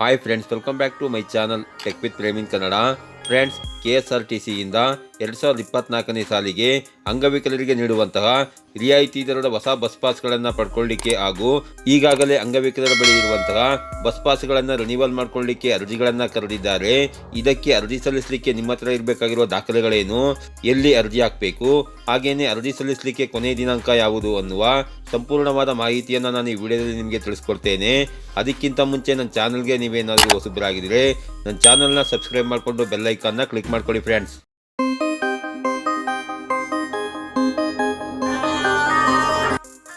hi friends welcome back to my channel tech with Premin Kannada friends ಕೆಎಸ್ಆರ್ಟಿಸಿಯಿಂದ ಎರಡು ಸಾವಿರದ ಇಪ್ಪತ್ನಾಲ್ಕನೇ ಸಾಲಿಗೆ ಅಂಗವಿಕಲರಿಗೆ ನೀಡುವಂತಹ ರಿಯಾಯಿತಿ ದರದ ಹೊಸ ಬಸ್ ಪಾಸ್ಗಳನ್ನು ಪಡ್ಕೊಳ್ಳಿಕ್ಕೆ ಹಾಗೂ ಈಗಾಗಲೇ ಅಂಗವಿಕಲರ ಬಳಿ ಇರುವಂತಹ ಬಸ್ ಪಾಸ್ಗಳನ್ನು ರಿನಿವಲ್ ಮಾಡಿಕೊಳ್ಳಿಕ್ಕೆ ಅರ್ಜಿಗಳನ್ನು ಕರೆದಿದ್ದಾರೆ ಇದಕ್ಕೆ ಅರ್ಜಿ ಸಲ್ಲಿಸಲಿಕ್ಕೆ ನಿಮ್ಮ ಹತ್ರ ಇರಬೇಕಾಗಿರುವ ದಾಖಲೆಗಳೇನು ಎಲ್ಲಿ ಅರ್ಜಿ ಹಾಕಬೇಕು ಹಾಗೇನೆ ಅರ್ಜಿ ಸಲ್ಲಿಸಲಿಕ್ಕೆ ಕೊನೆಯ ದಿನಾಂಕ ಯಾವುದು ಅನ್ನುವ ಸಂಪೂರ್ಣವಾದ ಮಾಹಿತಿಯನ್ನು ನಾನು ಈ ವಿಡಿಯೋದಲ್ಲಿ ನಿಮಗೆ ತಿಳಿಸ್ಕೊಡ್ತೇನೆ ಅದಕ್ಕಿಂತ ಮುಂಚೆ ನನ್ನ ಚಾನಲ್ಗೆ ನೀವೇನಾದರೂ ಹೊಸಬರಾಗಿದ್ದರೆ ನನ್ನ ಚಾನಲ್ನ ಸಬ್ಸ್ಕ್ರೈಬ್ ಮಾಡಿಕೊಂಡು ಬೆಲ್ಲೈಕನ್ನ ಕ್ಲಿಕ್ ಮಾಡ್ಕೊಳ್ಳಿ ಫ್ರೆಂಡ್ಸ್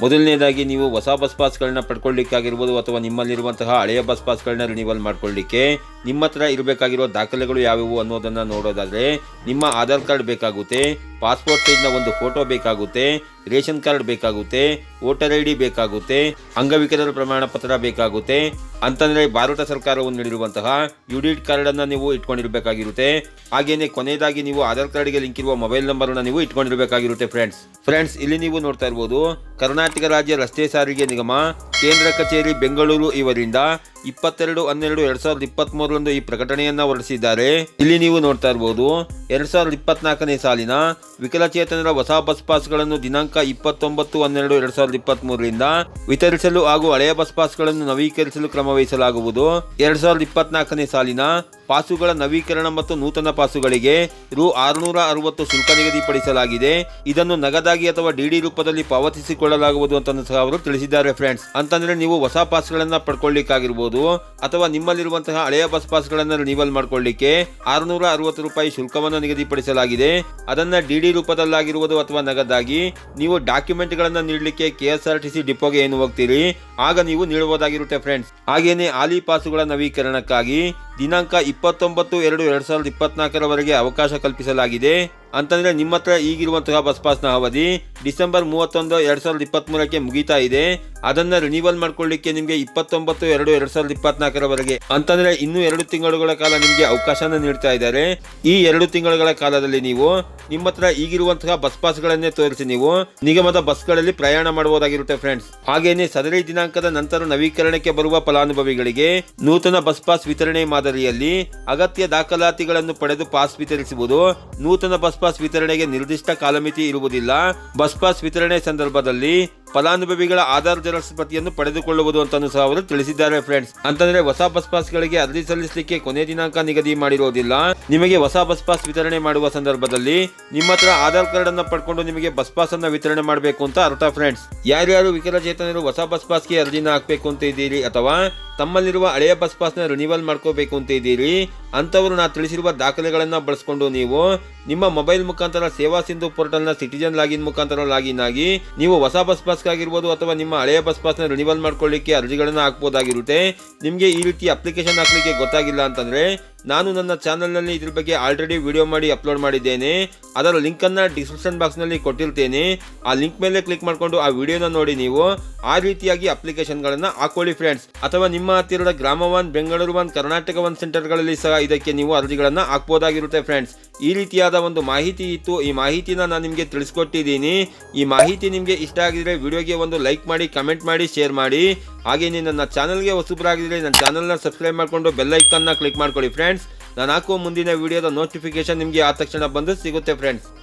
ಮೊದಲನೇದಾಗಿ ನೀವು ಹೊಸ ಬಸ್ ಪಾಸ್ಗಳನ್ನ ಪಡ್ಕೊಳ್ಳಿಕ್ಕಾಗಿರ್ಬೋದು ಅಥವಾ ನಿಮ್ಮಲ್ಲಿರುವಂತಹ ಹಳೆಯ ಬಸ್ ಪಾಸ್ಗಳನ್ನ ರಿನಿವಲ್ ಮಾಡ್ಕೊಳ್ಳಿಕ್ಕೆ ನಿಮ್ಮ ಹತ್ರ ಇರಬೇಕಾಗಿರೋ ದಾಖಲೆಗಳು ಯಾವ್ಯಾವು ಅನ್ನೋದನ್ನ ನೋಡೋದಾದ್ರೆ ನಿಮ್ಮ ಆಧಾರ್ ಕಾರ್ಡ್ ಬೇಕಾಗುತ್ತೆ ಪಾಸ್ಪೋರ್ಟ್ ಸೈಜ್ನ ಒಂದು ಫೋಟೋ ಬೇಕಾಗುತ್ತೆ ರೇಷನ್ ಕಾರ್ಡ್ ಬೇಕಾಗುತ್ತೆ ವೋಟರ್ ಐ ಡಿ ಬೇಕಾಗುತ್ತೆ ಅಂಗವಿಕಲರ ಪ್ರಮಾಣ ಪತ್ರ ಬೇಕಾಗುತ್ತೆ ಅಂತಂದರೆ ಭಾರತ ಸರ್ಕಾರವು ನೀಡಿರುವಂತಹ ಯುಡಿಟ್ ಕಾರ್ಡನ್ನು ನೀವು ಇಟ್ಕೊಂಡಿರಬೇಕಾಗಿರುತ್ತೆ ಹಾಗೇನೆ ಕೊನೆಯದಾಗಿ ನೀವು ಆಧಾರ್ ಕಾರ್ಡ್ಗೆ ಲಿಂಕ್ ಇರುವ ಮೊಬೈಲ್ ನಂಬರನ್ನು ನೀವು ಇಟ್ಕೊಂಡಿರಬೇಕಾಗಿರುತ್ತೆ ಫ್ರೆಂಡ್ಸ್ ಫ್ರೆಂಡ್ಸ್ ಇಲ್ಲಿ ನೀವು ನೋಡ್ತಾ ಇರ್ಬೋದು ಕರ್ನಾಟಕ ರಾಜ್ಯ ರಸ್ತೆ ಸಾರಿಗೆ ನಿಗಮ ಕೇಂದ್ರ ಕಚೇರಿ ಬೆಂಗಳೂರು ಇವರಿಂದ ಇಪ್ಪತ್ತೆರಡು ಹನ್ನೆರಡು ಎರಡ್ ಸಾವಿರದ ಇಪ್ಪತ್ತ್ ಮೂರರಂದು ಈ ಪ್ರಕಟಣೆಯನ್ನ ಹೊರಡಿಸಿದ್ದಾರೆ ಇಲ್ಲಿ ನೀವು ನೋಡ್ತಾ ಇರಬಹುದು ಎರಡ್ ಸಾವಿರದ ಇಪ್ಪತ್ನಾಲ್ಕನೇ ಸಾಲಿನ ವಿಕಲಚೇತನರ ಹೊಸ ಬಸ್ ಪಾಸ್ಗಳನ್ನು ದಿನಾಂಕ ಇಪ್ಪತ್ತೊಂಬತ್ತು ಹನ್ನೆರಡು ಎರಡ್ ಸಾವಿರದ ಇಪ್ಪತ್ತ್ ಮೂರರಿಂದ ವಿತರಿಸಲು ಹಾಗೂ ಹಳೆಯ ಬಸ್ ಪಾಸ್ಗಳನ್ನು ನವೀಕರಿಸಲು ಕ್ರಮ ವಹಿಸಲಾಗುವುದು ಎರಡ್ ಸಾವಿರದ ಇಪ್ಪತ್ನಾಲ್ಕನೇ ಸಾಲಿನ ಪಾಸುಗಳ ನವೀಕರಣ ಮತ್ತು ನೂತನ ಪಾಸುಗಳಿಗೆ ರು ಆರುನೂರ ಅರವತ್ತು ಶುಲ್ಕ ನಿಗದಿಪಡಿಸಲಾಗಿದೆ ಇದನ್ನು ನಗದಾಗಿ ಅಥವಾ ಡಿಡಿ ರೂಪದಲ್ಲಿ ಪಾವತಿಸಿಕೊಳ್ಳಲಾಗುವುದು ಅಂತ ಸಹ ಅವರು ತಿಳಿಸಿದ್ದಾರೆ ಫ್ರೆಂಡ್ಸ್ ಅಂತಂದ್ರೆ ನೀವು ಹೊಸ ಪಾಸ್ಗಳನ್ನ ಪಡ್ಕೊಳ್ಳಿಕ್ಕಾಗಿರ್ಬೋದು ಅಥವಾ ನಿಮ್ಮಲ್ಲಿರುವಂತಹ ಹಳೆಯ ಬಸ್ ಪಾಸ್ಗಳನ್ನು ರಿನಿವಲ್ ಮಾಡಿಕೊಳ್ಳಿಕ್ಕೆ ಆರುನೂರ ಅರವತ್ತು ರೂಪಾಯಿ ಶುಲ್ಕವನ್ನು ನಿಗದಿಪಡಿಸಲಾಗಿದೆ ಅದನ್ನ ಡಿಡಿ ರೂಪದಲ್ಲಾಗಿರುವುದು ಅಥವಾ ನಗದಾಗಿ ನೀವು ಡಾಕ್ಯುಮೆಂಟ್ಗಳನ್ನು ನೀಡಲಿಕ್ಕೆ ಕೆ ಸಿ ಡಿಪೋಗೆ ಏನು ಹೋಗ್ತೀರಿ ಆಗ ನೀವು ನೀಡಬಹುದಾಗಿರುತ್ತೆ ಫ್ರೆಂಡ್ಸ್ ಹಾಗೇನೆ ಆಲಿ ಪಾಸುಗಳ ನವೀಕರಣಕ್ಕಾಗಿ ದಿನಾಂಕ ಇಪ್ಪತ್ತೊಂಬತ್ತು ಎರಡು ಎರಡ್ ಸಾವಿರದ ಇಪ್ಪತ್ನಾಲ್ಕರವರೆಗೆ ಅವಕಾಶ ಕಲ್ಪಿಸಲಾಗಿದೆ ಅಂತಂದರೆ ನಿಮ್ಮ ಹತ್ರ ಈಗಿರುವಂತಹ ಬಸ್ ಪಾಸ್ನ ಅವಧಿ ಡಿಸೆಂಬರ್ ಮೂವತ್ತೊಂದು ಎರಡು ಸಾವಿರದ ಇಪ್ಪತ್ತ್ಮೂರಕ್ಕೆ ಮುಗಿತಾ ಇದೆ ಅದನ್ನ ರಿನಿವಲ್ ಮಾಡ್ಕೊಳ್ಳಿಕ್ಕೆ ನಿಮಗೆ ಇಪ್ಪತ್ತೊಂಬತ್ತು ಎರಡು ಎರಡು ಸಾವಿರದ ಇಪ್ಪತ್ನಾಲ್ಕರವರೆಗೆ ಅಂತಂದರೆ ಇನ್ನೂ ಎರಡು ತಿಂಗಳುಗಳ ಕಾಲ ನಿಮಗೆ ಅವಕಾಶನ ನೀಡ್ತಾ ಇದ್ದಾರೆ ಈ ಎರಡು ತಿಂಗಳುಗಳ ಕಾಲದಲ್ಲಿ ನೀವು ನಿಮ್ಮ ಹತ್ರ ಈಗಿರುವಂತಹ ಬಸ್ ಪಾಸ್ಗಳನ್ನೇ ತೋರಿಸಿ ನೀವು ನಿಗಮದ ಬಸ್ಗಳಲ್ಲಿ ಪ್ರಯಾಣ ಮಾಡಬಹುದಾಗಿರುತ್ತೆ ಫ್ರೆಂಡ್ಸ್ ಹಾಗೇನೆ ಸದರಿ ದಿನಾಂಕದ ನಂತರ ನವೀಕರಣಕ್ಕೆ ಬರುವ ಫಲಾನುಭವಿಗಳಿಗೆ ನೂತನ ಬಸ್ ಪಾಸ್ ವಿತರಣೆ ಮಾದರಿಯಲ್ಲಿ ಅಗತ್ಯ ದಾಖಲಾತಿಗಳನ್ನು ಪಡೆದು ಪಾಸ್ ವಿತರಿಸುವುದು ನೂತನ ಬಸ್ ಬಸ್ ಪಾಸ್ ವಿತರಣೆಗೆ ನಿರ್ದಿಷ್ಟ ಕಾಲಮಿತಿ ಇರುವುದಿಲ್ಲ ಬಸ್ ಪಾಸ್ ವಿತರಣೆ ಸಂದರ್ಭದಲ್ಲಿ ಫಲಾನುಭವಿಗಳ ಆಧಾರ್ ಜೆರಾಕ್ಸ್ ಪ್ರತಿಯನ್ನು ಪಡೆದುಕೊಳ್ಳುವುದು ಅಂತಾನು ಸಹ ಅವರು ತಿಳಿಸಿದ್ದಾರೆ ಫ್ರೆಂಡ್ಸ್ ಅಂತಂದ್ರೆ ಹೊಸ ಬಸ್ ಪಾಸ್ ಗಳಿಗೆ ಅರ್ಜಿ ಸಲ್ಲಿಸಲಿಕ್ಕೆ ಕೊನೆ ದಿನಾಂಕ ನಿಗದಿ ಮಾಡಿರುವುದಿಲ್ಲ ನಿಮಗೆ ಹೊಸ ಬಸ್ ಪಾಸ್ ವಿತರಣೆ ಮಾಡುವ ಸಂದರ್ಭದಲ್ಲಿ ನಿಮ್ಮ ಹತ್ರ ಆಧಾರ್ ಕಾರ್ಡ್ ಅನ್ನ ಪಡ್ಕೊಂಡು ನಿಮಗೆ ಬಸ್ ಪಾಸ್ ಅನ್ನ ವಿತರಣೆ ಮಾಡಬೇಕು ಅಂತ ಅರ್ಥ ಫ್ರೆಂಡ್ಸ್ ಯಾರ್ಯಾರು ವಿಕಲಚೇತನರು ಹೊಸ ಬಸ್ ಪಾಸ್ಗೆ ಅರ್ಜಿನ ಹಾಕಬೇಕು ಅಂತ ಇದ್ದೀರಿ ಅಥವಾ ತಮ್ಮಲ್ಲಿರುವ ಹಳೆಯ ಬಸ್ ಪಾಸ್ನ ರಿನಿವಲ್ ಮಾಡ್ಕೋಬೇಕು ಅಂತ ಇದ್ದೀರಿ ಅಂತವರು ನಾ ತಿಳಿಸಿರುವ ದಾಖಲೆಗಳನ್ನು ಬಳಸಿಕೊಂಡು ನೀವು ನಿಮ್ಮ ಮೊಬೈಲ್ ಮುಖಾಂತರ ಸೇವಾ ಸಿಂಧು ಪೋರ್ಟಲ್ನ ಸಿಟಿಜನ್ ಲಾಗಿನ್ ಮುಖಾಂತರ ಲಾಗಿನ್ ಆಗಿ ನೀವು ಹೊಸ ಬಸ್ ಪಾಸ್ ಪಾಸ್ಗಾಗಿರ್ಬೋದು ಅಥವಾ ನಿಮ್ಮ ಹಳೆಯ ಬಸ್ ಪಾಸ್ನ ರಿನಿವಲ್ ಮಾಡ್ಕೊಳ್ಳಿಕ್ಕೆ ಅರ್ಜಿಗಳನ್ನು ಹಾಕ್ಬೋದಾಗಿರುತ್ತೆ ನಿಮಗೆ ಈ ರೀತಿ ಅಪ್ಲಿಕೇಶನ್ ಹಾಕಲಿಕ್ಕೆ ಗೊತ್ತಾಗಿಲ್ಲ ಅಂತಂದರೆ ನಾನು ನನ್ನ ಚಾನಲ್ನಲ್ಲಿ ಇದ್ರ ಬಗ್ಗೆ ಆಲ್ರೆಡಿ ವಿಡಿಯೋ ಮಾಡಿ ಅಪ್ಲೋಡ್ ಮಾಡಿದ್ದೇನೆ ಅದರ ಲಿಂಕನ್ನು ಡಿಸ್ಕ್ರಿಪ್ಷನ್ ಬಾಕ್ಸ್ನಲ್ಲಿ ಕೊಟ್ಟಿರ್ತೇನೆ ಆ ಲಿಂಕ್ ಮೇಲೆ ಕ್ಲಿಕ್ ಮಾಡಿಕೊಂಡು ಆ ವಿಡಿಯೋನ ನೋಡಿ ನೀವು ಆ ರೀತಿಯಾಗಿ ಅಪ್ಲಿಕೇಶನ್ಗಳನ್ನು ಹಾಕೊಳ್ಳಿ ಫ್ರೆಂಡ್ಸ್ ಅಥವಾ ನಿಮ್ಮ ಹತ್ತಿರದ ಗ್ರಾಮ one Bengaluru one Karnataka one ಸೆಂಟರ್ಗಳಲ್ಲಿ ಸಹ ಇದಕ್ಕೆ ನೀವು ಅರ್ಜಿಗಳನ್ನು ಹಾಕ್ಬೋದಾಗಿರುತ್ತೆ ಫ್ರೆಂಡ್ಸ್ ಈ ರೀತಿಯಾದ ಒಂದು ಮಾಹಿತಿ ಇತ್ತು ಈ ಮಾಹಿತಿನ ನಾನು ನಿಮಗೆ ತಿಳಿಸ್ಕೊಟ್ಟಿದ್ದೀನಿ ಈ ಮಾಹಿತಿ ನಿಮಗೆ ಇಷ್ಟ ಆಗಿದ್ರೆ ವಿಡಿಯೋಗೆ ಒಂದು ಲೈಕ್ ಮಾಡಿ ಕಮೆಂಟ್ ಮಾಡಿ ಶೇರ್ ಮಾಡಿ ಹಾಗೆಯೇ ನನ್ನ ಚಾನಲ್ಗೆ ಹೊಸಬರಾಗಿದ್ರೆ ನನ್ನ ಚಾನಲ್ನ ಸಬ್ಸ್ಕ್ರೈಬ್ ಮಾಡಿಕೊಂಡು ಬೆಲ್ಲೈಕನ್ನ ಕ್ಲಿಕ್ ಮಾಡ್ಕೊಳ್ಳಿ ಫ್ರೆಂಡ್ಸ್ ನಾನು ಹಾಕುವ ಮುಂದಿನ ವಿಡಿಯೋದ ನೋಟಿಫಿಕೇಶನ್ ನಿಮಗೆ ಆ ತಕ್ಷಣ ಬಂದು ಸಿಗುತ್ತೆ ಫ್ರೆಂಡ್ಸ್